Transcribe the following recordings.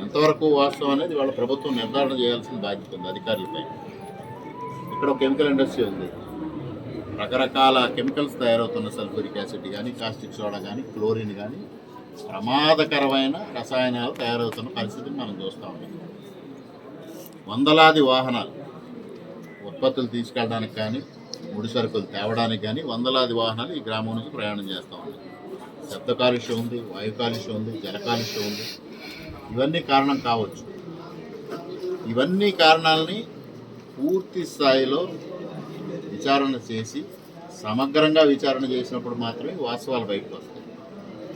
ఎంతవరకు వాస్తవం అనేది వాళ్ళ ప్రభుత్వం నిర్ధారణ చేయాల్సిన బాధ్యత ఉంది అధికారులపై. ఇక్కడ ఒక కెమికల్ ఇండస్ట్రీ ఉంది. రకరకాల కెమికల్స్ తయారవుతున్న సల్ఫ్యూరిక్ యాసిడ్ కానీ కాస్టిక్ సోడా కానీ క్లోరిన్ కానీ ప్రమాదకరమైన రసాయనాలు తయారవుతున్న పరిస్థితిని మనం చూస్తూ ఉన్నాం. వందలాది వాహనాలు ఉత్పత్తులు తీసుకెళ్ళడానికి కానీ ముడి సరుకులు తేవడానికి కానీ వందలాది వాహనాలు ఈ గ్రామం నుంచి ప్రయాణం చేస్తూ ఉన్నాయి శబ్ద కాలుష్యం ఉంది వాయు కాలుష్యం ఉంది జల కాలుష్యం ఉంది. ఇవన్నీ కారణం కావచ్చు. ఇవన్నీ కారణాలని పూర్తి స్థాయిలో విచారణ చేసి సమగ్రంగా విచారణ చేసినప్పుడు మాత్రమే వాస్తవాలు బయటకు వస్తాయి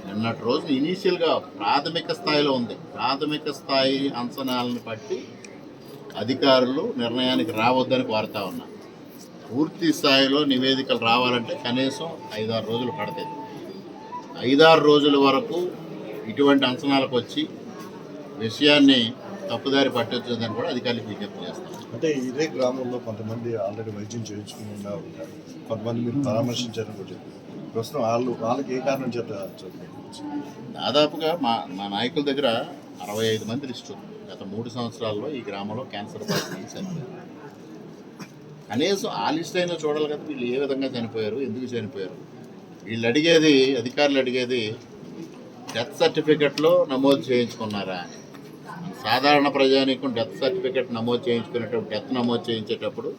నిన్నటి రోజు ఇనీషియల్గా ప్రాథమిక స్థాయిలో ఉంది. ప్రాథమిక స్థాయి అంచనాలను బట్టి అధికారులు నిర్ణయానికి రావద్దని కోరుతా ఉన్నా. పూర్తి స్థాయిలో నివేదికలు రావాలంటే కనీసం ఐదారు రోజులు పడతాయి. ఐదారు రోజుల వరకు ఇటువంటి అంచనాలకు వచ్చి విషయాన్ని తప్పుదారి పట్టొచ్చని కూడా అధికారులకు విజ్ఞప్తి చేస్తాం అంటే ఇదే గ్రామంలో కొంతమంది ఆల్రెడీ వైద్యం చేయించుకుని ఉన్నారు. కొంతమంది మీరు పరామర్శించారని కూడా చెప్పారు. ప్రస్తుతం వాళ్ళు వాళ్ళకి ఏ కారణం చేత? దాదాపుగా మా మా నాయకుల దగ్గర అరవై ఐదు మంది లిస్టు ఉంది. గత మూడు సంవత్సరాల్లో ఈ గ్రామంలో క్యాన్సర్ బాధితులు చనిపోయారు కనీసం ఆ లిస్ట్ అయినా చూడాలి కదా వీళ్ళు ఏ విధంగా చనిపోయారు ఎందుకు చనిపోయారు? వీళ్ళు అడిగేది అధికారులు అడిగేది డెత్ సర్టిఫికెట్లో నమోదు చేయించుకున్నారా అని. సాధారణ ప్రజానీకం డెత్ సర్టిఫికెట్ నమోదు చేయించుకునేటప్పుడు డెత్ నమోదు చేయించేటప్పుడు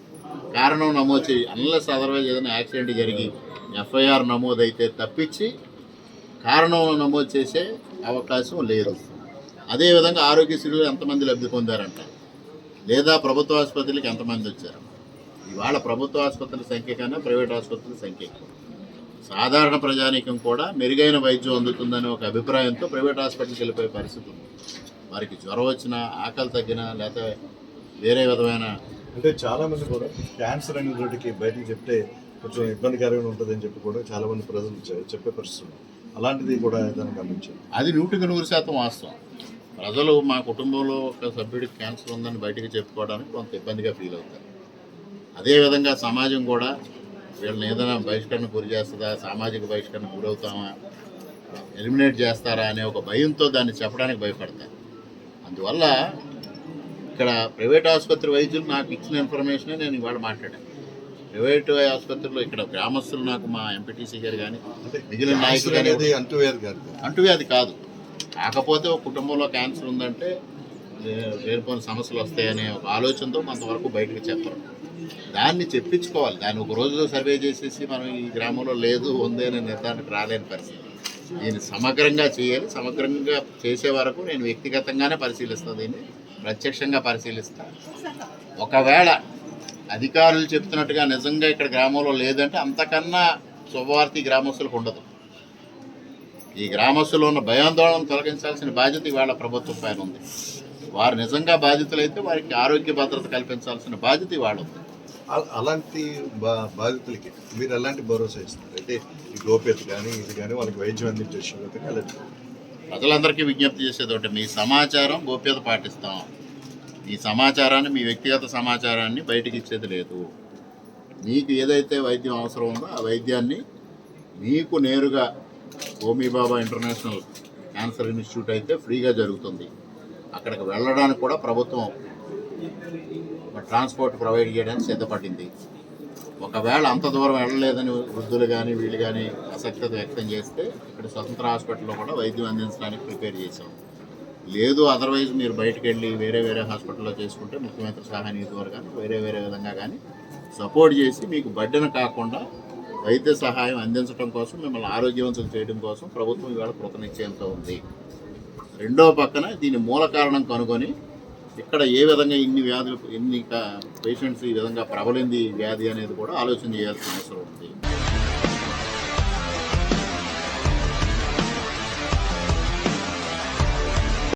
కారణం నమోదు చేయి. అన్లెస్ అదర్వైజ్ ఏదైనా యాక్సిడెంట్ జరిగి ఎఫ్ఐఆర్ నమోదైతే తప్పించి కారణం నమోదు చేసే అవకాశం లేదు. అదేవిధంగా ఆరోగ్యశ్రీలో ఎంతమంది లబ్ధి పొందారంట? లేదా ప్రభుత్వ ఆసుపత్రులకు ఎంతమంది వచ్చారు? ఇవాళ ప్రభుత్వ ఆసుపత్రుల సంఖ్య కన్నా ప్రైవేట్ ఆసుపత్రుల సంఖ్య ఎక్కువ. సాధారణ ప్రజానీకం కూడా మెరుగైన వైద్యం అందుతుందనే ఒక అభిప్రాయంతో ప్రైవేట్ హాస్పిటల్కి వెళ్ళిపోయే పరిస్థితి ఉంది. వారికి జ్వరం వచ్చినా ఆకలి తగ్గినా లేకపోతే వేరే విధమైన అంటే చాలా మంది కూడా క్యాన్సర్ అనే రోడ్డుకి బయటకు చెప్తే కొంచెం ఇబ్బందికరంగా ఉంటుందని చెప్పి కూడా చాలా మంది ప్రజలు చెప్పే పరిస్థితి ఉంది. అలాంటిది కూడా ఏదైనా గమనించారు అది నూటికి నూరు శాతం వాస్తవం. ప్రజలు మా కుటుంబంలో ఒక సభ్యుడికి క్యాన్సర్ ఉందని బయటికి చెప్పుకోవడానికి కొంత ఇబ్బందిగా ఫీల్ అవుతారు. అదేవిధంగా సమాజం కూడా వీళ్ళని ఏదైనా బహిష్కరణ గురి చేస్తుందా సామాజిక బహిష్కరణ గురవుతామా ఎలిమినేట్ చేస్తారా అనే ఒక భయంతో దాన్ని చెప్పడానికి భయపడతారు. అందువల్ల ఇక్కడ ప్రైవేట్ ఆసుపత్రి వైద్యులు నాకు ఇచ్చిన ఇన్ఫర్మేషనే నేను ఇవాళ మాట్లాడాను. ప్రైవేట్ ఆసుపత్రిలో ఇక్కడ గ్రామస్తులు నాకు మా ఎంపీటీసీ గారు కానీ మిగిలిన నాయకులు కానీ అనేది అంటువేరు కాదు. అంటువ్యాధి కాదు. కాకపోతే ఒక కుటుంబంలో క్యాన్సర్ ఉందంటే లే- లేనిపోని సమస్యలు వస్తాయనే ఒక ఆలోచనతో కొంతవరకు బయటకు చెప్పరు. దాన్ని చెప్పించుకోవాలి. దాన్ని ఒక రోజులో సర్వే చేసేసి మనం ఈ గ్రామంలో లేదు ఉంది అనే నిర్ధారణకు రాలేని పరిస్థితి. దీన్ని సమగ్రంగా చేయాలి. సమగ్రంగా చేసే వరకు నేను వ్యక్తిగతంగానే పరిశీలిస్తాను దీన్ని. ప్రత్యక్షంగా పరిశీలిస్తాను ఒకవేళ అధికారులు చెప్తున్నట్టుగా నిజంగా ఇక్కడ గ్రామంలో లేదంటే అంతకన్నా శుభవార్తి గ్రామస్తులకు ఉండదు. ఈ గ్రామస్తులు ఉన్న భయాందోళన తొలగించాల్సిన బాధ్యత ఇవాళ ప్రభుత్వం పైన ఉంది. వారు నిజంగా బాధితులైతే వారికి ఆరోగ్య భద్రత కల్పించాల్సిన బాధ్యత ఇవాళ ఉంది. అలాంటి బా- బాధితులకి మీరు ఎలాంటి భరోసా ఇస్తారు? అంటే ఈ గోప్యత కానీ ఇది కానీ వాళ్ళకి వైద్యం అందించే శుభ్రత కానీ అలాంటి ప్రజలందరికీ విజ్ఞప్తి చేసేది ఒకటి మీ సమాచారం గోప్యత పాటిస్తాం. మీ సమాచారాన్ని మీ వ్యక్తిగత సమాచారాన్ని బయటికి ఇచ్చేది లేదు. మీకు ఏదైతే వైద్యం అవసరం ఉందో ఆ వైద్యాన్ని మీకు నేరుగా హోమీబాబా ఇంటర్నేషనల్ క్యాన్సర్ ఇన్స్టిట్యూట్ అయితే ఫ్రీగా జరుగుతుంది. అక్కడికి వెళ్ళడానికి కూడా ప్రభుత్వం ట్రాన్స్పోర్ట్ ప్రొవైడ్ చేయడానికి సిద్ధపడింది. ఒకవేళ అంత దూరం వెళ్ళలేదని వృద్ధులు కానీ వీళ్ళు కానీ అసక్తత వ్యక్తం చేస్తే ఇక్కడ స్వతంత్ర హాస్పిటల్లో కూడా వైద్యం అందించడానికి ప్రిపేర్ చేశాం. లేదు అదర్వైజ్ మీరు బయటకు వెళ్ళి వేరే వేరే హాస్పిటల్లో చేసుకుంటే ముఖ్యమంత్రి సహాయ నిధి ద్వారా కానీ వేరే వేరే విధంగా కానీ సపోర్ట్ చేసి మీకు బడ్డన కాకుండా వైద్య సహాయం అందించడం కోసం మిమ్మల్ని ఆరోగ్యవంతులు చేయడం కోసం ప్రభుత్వం ఇవాళ కృతనిశ్చయంతో ఉంది. రెండో పక్కన దీని మూల కారణం కనుగొని ఇక్కడ ఏ విధంగా ఇన్ని వ్యాధులు ఎన్ని పేషెంట్స్ ఈ విధంగా ప్రబలింది వ్యాధి అనేది కూడా ఆలోచన చేయాల్సిన అవసరం ఉంది.